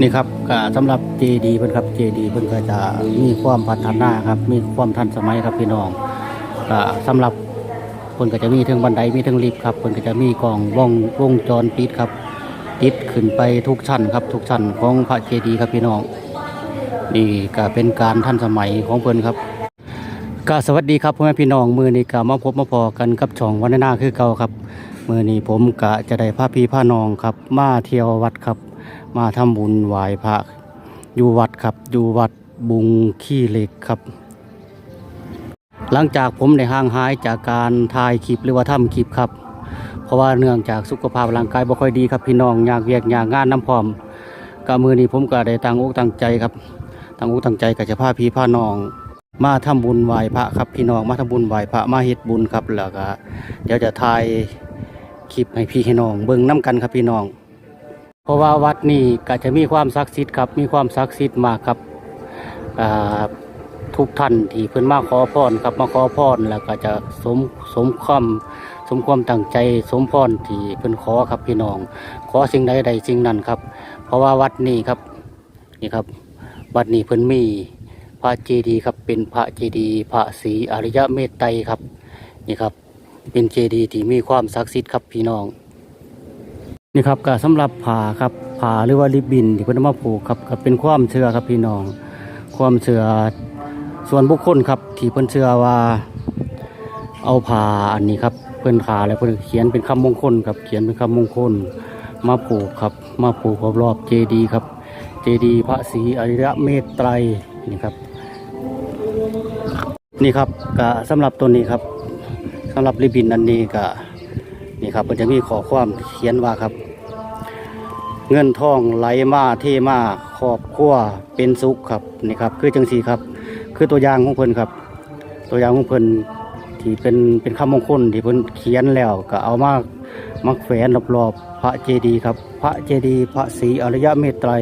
นี่ครับก็สำหรับเจดีเพิ่นครับเจดีเพิ่นก็จะมีความพัฒนาครับ มีความทันสมัยครับพี่น้องก็สำหรับเพิ่นก็จะมีทั้งบันไดมีทั้งลิฟต์ครับเพิ่นก็จะมีกล่องวงวงจรปิดครับ ติดขึ้นไปทุกชั้นครับทุกชั้นของพระเจดีครับพี่น้องนี่ก็เป็นการทันสมัยของเพิ่นครับก็สวัสดีครับพ่อแม่พี่น้องมือนี้ก็มาพบมาพอกันกับช่องวันนาคือเก่าครับมือนี้ผมก็จะได้พาพี่พาน้องครับ มาเที่ยววัดครับ มาทำบุญไหว้พระอยู่วัดครับอยู่วัดบุงขี้เหล็กครับ หลังจากผมได้ห่างหายจากการถ่ายคลิปหรือว่าทำคลิปครับ เพราะว่าเนื่องจากสุขภาพร่างกายบ่ค่อยดีครับพี่น้องอยากเวียกอยากงานน้ำพร้อมก็มือนี้ผมก็ได้ตั้งอกตั้งใจครับตั้งอกตั้งใจก็จะพาพี่พาน้อง มาทำบุญไหว้พระครับพี่น้องมาทำบุญไหว้พระมาเฮ็ดบุญครับแล้วก็เดี๋ยวจะถ่ายคลิปให้พี่ให้น้องเบิ่งน้กันครับพี่น้อง เพราะว่าวัดนี้ก็จะมีความศักดิ์สิทธิ์ครับ มีความศักดิ์สิทธิ์มากครับทุกท่านที่เพิ่อนมาขอพรครับมาขอพรแล้วก็จะสมสมความสมความตั้งใจ สมพรที่เพิ่อนขอครับพี่น้อง ขอสิ่งใดใดสิ่งนั้นครับ เพราะว่าวัดนี้ครับนี่ครับ วัดนี้เพิ่อนมีพระเจดีย์ครับเป็นพระเจดีย์พระศรีอริยเมตไตรครับนี่ครับ เป็นเจดีย์ที่มีความศักดิ์สิทธิ์ครับพี่น้อง นี่ครับก็สำหรับผ่าครับผ่าหรือว่าริบบินที่เพิ่นมาผูกครับก็เป็นความเชื่อครับพี่น้อง ความเชื่อส่วนบุคคลครับที่เพิ่นเชื่อว่า เอาผ่าอันนี้ครับเพิ่นขาแล้วเพิ่นเขียนเป็นคำมงคลครับเขียนเป็นคำมงคล มาผูกครับ มาผูกรอบเจดีครับ เจดีพระศรีอริยเมตไตรนี่ครับ นี่ครับก็สำหรับตัวนี้ครับสำหรับริบบินอันนี้ก็ นี่ครับมันจะมีขอความเขียนว่าครับ เงินทองไหลมาเทมาครอบครัวเป็นสุขครับนี่ครับ คือจังสีครับ คือตัวอย่างของเพิ่นครับ ตัวอย่างของเพิ่นที่เป็นเป็นคำมงคลที่เพิ่นเขียนแล้วก็เอามามักแฝนรอบๆพระเจดีย์ครับ พระเจดีย์พระศรีอริยเมตไตร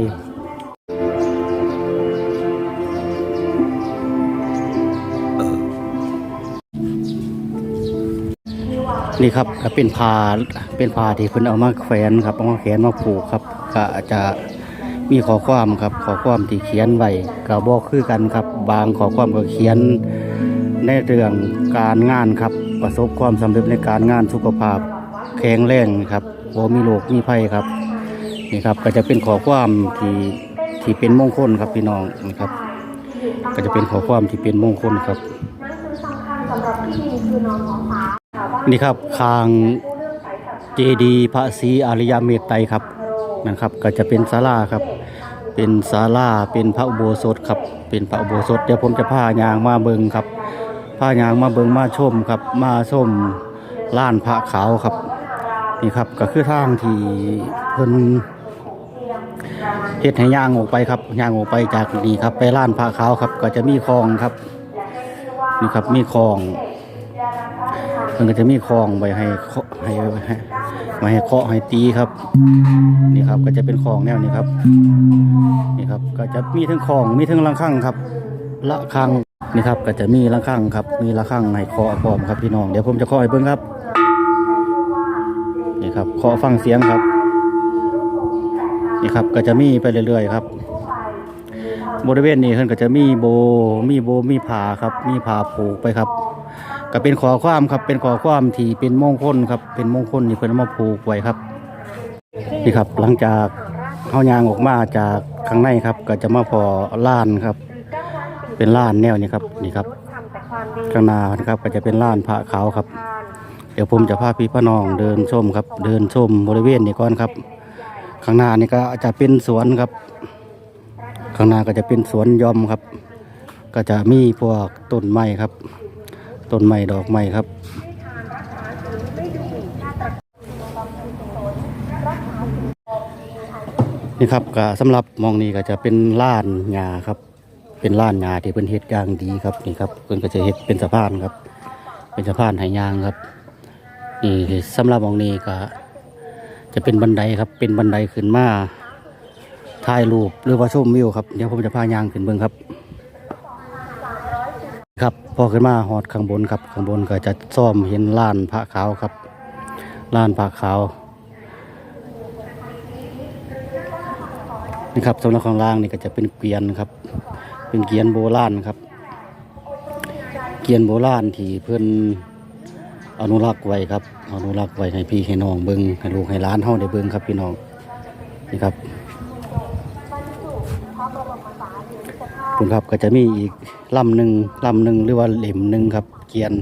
นี่ครับก็เป็นผ้าเป็นผ้าที่เพิ่นเอามาแขวนครับเอามาแขวนมาผูกครับก็จะมีข้อความครับข้อความที่เขียนไว้ก็บอกคือกันครับ บางข้อความก็เขียนในเรื่องการงานครับประสบความสำเร็จในการงานสุขภาพแข็งแรงครับบ่มีโรคมีภัยครับนี่ครับก็จะเป็นข้อความที่ที่เป็นมงคลครับพี่น้องนี่ครับ ก็จะเป็นข้อความที่เป็นมงคลครับนั่นคือสำคัญสำหรับพิธีคือนอนของฟ้าค่ะว่า นี่ครับคางเจดีพระศรีอริยเมตไตรครับนะครับ ก็จะเป็นศาลาครับ เป็นศาลาเป็นพระอุโบสถครับ เป็นพระอุโบสถเดี๋ยวผมจะพายางมาเบิงครับพายางมาเบิงมาชมครับ มาชมล้านพระขาวครับนี่ครับก็คือทางที่เพิ่นเฮ็ดให้ย่างออกไปครับย่างออกไปจากนี่ครับ ไปล้านพระขาวครับ ก็จะมีคลองครับนี่ครับมีคลอง มันก็จะมีคลองไว้ให้เคาะให้ให้ไว้ให้เคาะให้ตีครับ นี่ครับก็จะเป็นคลองแนวนี้ครับ นี่ครับก็จะมีทั้งคลองมีทั้งระฆังครับระฆังนี่ครับก็จะมีระฆังครับ มีระฆังให้เคาะพร้อมครับพี่น้องเดี๋ยวผมจะเคาะให้เบิ่งครับนี่ครับเคาะฟังเสียงครับนี่ครับก็จะมีไปเรื่อยๆครับ บริเวณนี้เพิ่นก็จะมีโบมีโบมีผาครับ มีผาผูกไปครับ ก็เป็นขอความครับเป็นขอความที่เป็นมงคลครับเป็นมงคลที่เพิ่นเอามาผูกไว้ครับนี่ครับหลังจากเฮายางออกมาจากข้างในครับ ก็จะมาพอล้านครับ เป็นล้านแนวนี้ครับนี่ครับข้างหน้านะครับก็จะเป็นล้านพระขาวครับ เดี๋ยวผมจะพาพี่พน้องเดินชมครับ เดินชมบริเวณนี้ก่อนครับ ข้างหน้านี่ก็จะเป็นสวนครับ ข้างหน้าก็จะเป็นสวนยอมครับ ก็จะมีพวกต้นไม้ครับ ต้นไม้ดอกไม้ครับ นี่ครับก็สำหรับมองนี้ก็จะเป็นล้านหญ้าครับ เป็นล้านหญ้าที่เป็นเฮ็ดอย่างดีครับนี่ครับเพิ่นก็จะเฮ็ดเป็นสะพานครับ เป็นสะพานไหยางครับนี่สำหรับมองนี้ก็จะเป็นบันไดครับ เป็นบันไดขึ้นมาถ่ายรูปหรือว่าชมวิวครับเดี๋ยวผมจะพายางขึ้นเบื้งครับ ครับพอขึ้นมาหอดข้างบนครับข้างบนก็จะซ่อมเห็นล้านพระขาวครับล้านพระขาวนี่ครับสำหรับข้างล่างนี่ก็จะเป็นเกวียนครับ เป็นเกวียนโบราณครับ เกวียนโบราณที่เพิ่อนอนุรักษ์ไว้ครับอนุรักษ์ไว้ให้พี่ให้น้องเบิ่งให้ลูกให้หลานเฮาได้เบิ่งครับพี่น้องนี่ครับ คุณครับก็จะมีอีกลำหนึ่งลำหนึ่งหรือว่าเหล่มหนึ่งครับ เกียน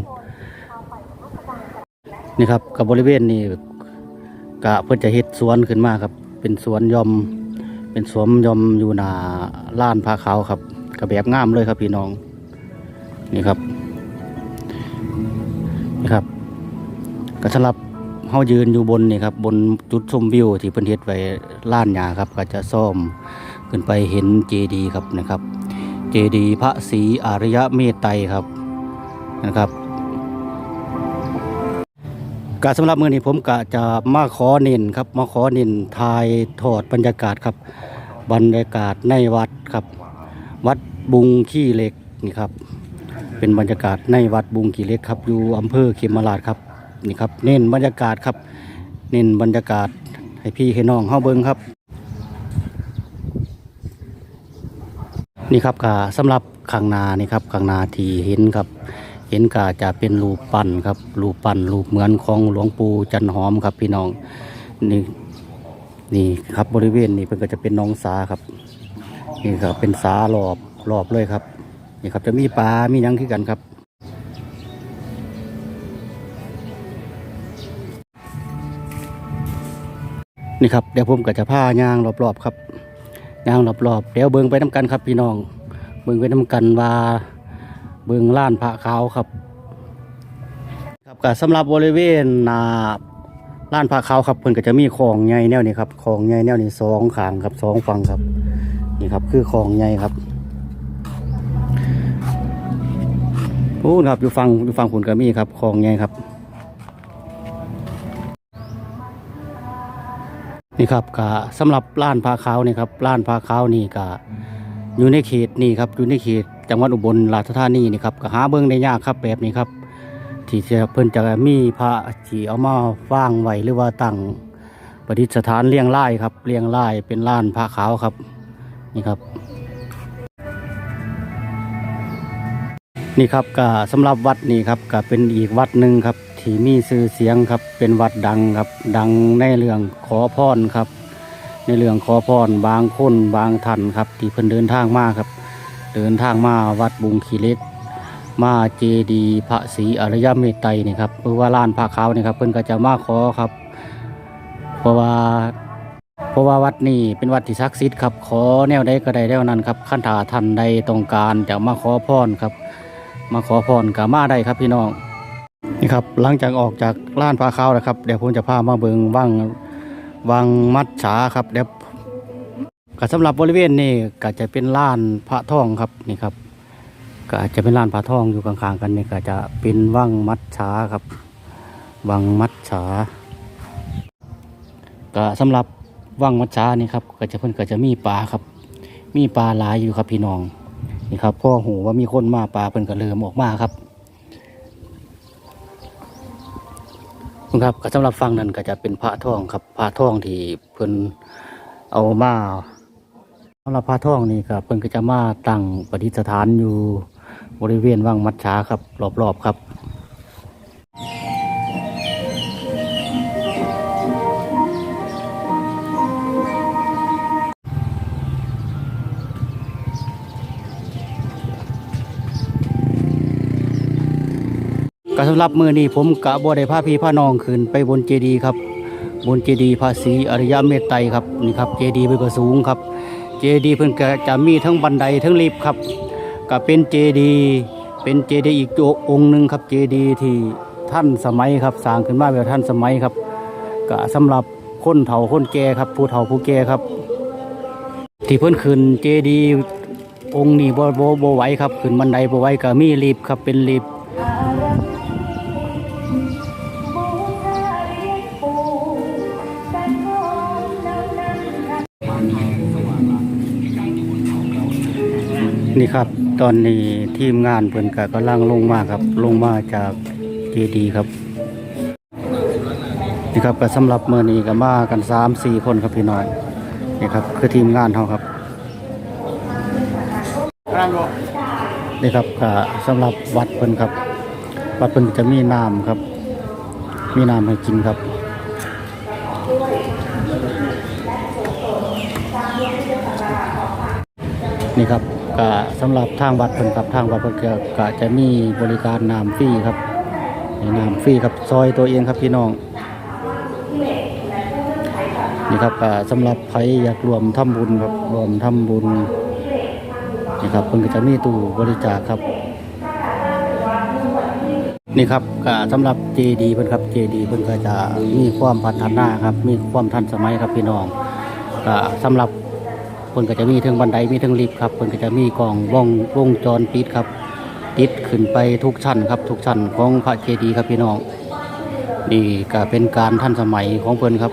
นี่ครับกับบริเวณนี้กะเพิ่นจะเฮ็ดสวนขึ้นมาครับ เป็นสวนยอม เป็นสวมยอมอยู่หนาล้านพระขาวครับกระแบบงามเลยครับพี่น้องนี่ครับนี่ครับก็สำหรับเฮายืนอยู่บนนี่ครับบนจุดชมวิวที่เพิ่นเฮ็ดไว้ล้านหญ้าครับ ก็จะซ่อมขึ้นไปเห็นเจดีครับนะครับ เจดีย์พระศรีอริยเมตไตรครับนะครับการสำหรับมือนี้ผมก็จะมาขอเน้นครับมาขอเน้นทายทอดบรรยากาศครับ บรรยากาศในวัดครับ วัดบุงขี้เหล็กนี่ครับ เป็นบรรยากาศในวัดบุงขี้เหล็กครับ อยู่อำเภอเขมราชครับนี่ครับ เน้นบรรยากาศครับ เน้นบรรยากาศให้พี่ให้น้องเฮาเบิ่งครับ นี่ครับก็สำหรับข้างนานี่ครับข้างนาที่เห็นครับ เห็นก็จะเป็นรูปปั้นครับรูปปั้นรูปเหมือนของหลวงปู่จันหอมครับพี่น้องนี่นี่ครับบริเวณนี้เป็นก็จะเป็นน้องสาครับนี่ครับเป็นสารอบรอบเลยครับนี่ครับจะมีปลา มียังคือกันครับนี่ครับเดี๋ยวผมก็จะพายางรอบๆครับ ย่างรอบๆเดี๋ยวเบิ่งไปน้กันครับพี่น้อง เบิ่งไปน้กันว่าเบิ่งล้านพระขาวครับ ครับก็สำหรับบริเวณนาล้านพระขาวครับเพิ่นก็จะมีของใหญ่แนวนี้ครับของใหญ่แนวนี้สองขางครับสองฝั่งครับนี่ครับคือของใหญ่ครับโอ้ครับอยู่ฟังอยู่ฟังคุณก็มีครับของใหญ่ครับ นี่ครับก็สำหรับล้านพาขาวนี่ครับล้านพาขาวนี่ก็อยู่ในเขตนี่ครับอยู่ในเขตจังหวัดอุบลราชธานีนี่ครับก็หาเบิ่งได้ยากครับแบบนี้ครับที่จะเพิ่นจะมีพระที่เอามาว่างไว้หรือว่าตั้งประดิษฐานเรียงรายครับเรียงรายเป็นล้านพระขาวครับ นี่ครับ นี่ครับก็สำหรับวัดนี่ครับก็เป็นอีกวัดหนึ่งครับ ที่มีชื่อเสียงครับ เป็นวัดดังครับ ดังในเรื่องขอพรครับ ในเรื่องขอพรบางคนบางท่านครับ ที่เพิ่นเดินทางมาครับ เดินทางมาวัดบุงขีเล็กมาเจดีพระศรีอริยเมตไตรนี่ครับหรือว่าลานพระขาวนี่ครับ เพิ่นก็จะมาขอครับ เพราะว่าเพราะว่าวัดนี้เป็นวัดที่ศักดิ์สิทธิ์ครับ ขอแนวใดก็ได้แนวนั้นครับขั้นถาท่านใดต้องการจะมาขอพรครับ มาขอพรก็มาได้ครับพี่น้อง นี่ครับหลังจากออกจากล้านพระขาวแล้วครับเดี๋ยวผมจะพามาเบิงว่างวังมัดฉาครับเดี๋ยวก็สำหรับบริเวณนี้ก็จะเป็นล้านพระทองครับนี่ครับ ก็อาจจะเป็นล้านพระทองอยู่ข้างๆกันนี่ก็จะเป็นวังมัดฉาครับวังมัดฉาก็สำหรับวังมัดฉานี่ครับก็จะเพิ่นก็จะมีปลาครับ มีปลาหลายอยู่ครับพี่น้องนี่ครับพ่อหูว่ามีคนมาปลาเพิ่นก็เริ่มออกมาครับ ครับก็สำหรับฟังนั้นก็จะเป็นพระทองครับพระทองที่เพิ่นเอามาสำหรับพระทองนี่ครับเพิ่นก็จะมาตั้งประดิษฐานอยู่บริเวณวังมัดฉาครับรอบๆครับ ก็สำหรับมือนี้ผมกะบ่ได้พาพี่พาน้องขึ้นไปบนเจดีย์ครับ บนเจดีย์ภาษีอริยเมตไตรครับนี่ครับเจดีย์เพิ่นก็สูงครับ เจดีย์เพิ่นก็จะมีทั้งบันไดทั้งลิฟต์ครับก็เป็นเจดีย์เป็นเจดีย์อีกองค์หนึ่งครับเจดีย์ที่ท่านสมัยครับสร้างขึ้นมาแบบท่านสมัยครับก็สำหรับคนเฒ่าคนแก่ครับผู้เฒ่าผู้แก่ครับ ที่เพิ่นขึ้นเจดีย์องค์นี้บ่บ่บ่ไหวครับขึ้นบันไดบ่ไหวก็มีลิฟต์ครับเป็นลิฟต์ นี่ครับ ตอนนี้ทีมงานเพิ่นก็กำลังลงมาครับ ลงมาจากเจดีครับนี่ครับก็สำหรับเมื่อนี้ก็มากันสามสี่คนครับพี่น้องนี่ครับ คือทีมงานเขาครับนี่ครับก็สำหรับวัดเพิ่นครับ วัดเพิ่นจะมีน้ำครับ มีน้ำให้กินครับนี่ครับ ก็สำหรับทางวัดเพิ่นครับทางวัดเพิ่นก็ก็จะมีบริการน้ำฟรีครับน้ำฟรีครับซอยตัวเองครับพี่น้องนี่ครับก็สำหรับใครอยากรวมทำบุญครับรวมทำบุญนี่ครับเพิ่นก็จะมีตู้บริจาคครับ นี่ครับก็สำหรับเจดีเพิ่นครับเจดีเพิ่นก็จะมีความพัฒนาครับ มีความทันสมัยครับพี่น้องก็สำหรับ เพิ่นก็จะมีเทั้งบันไดมีเทั้งลิฟต์ครับเพิ่นก็จะมีกล่องวงวงจรปิดครับ ติดขึ้นไปทุกชั้นครับ ทุกชั้นของพระเจดีย์ครับพี่น้องนี่ก็เป็นการท่านสมัยของเพิ่นครับ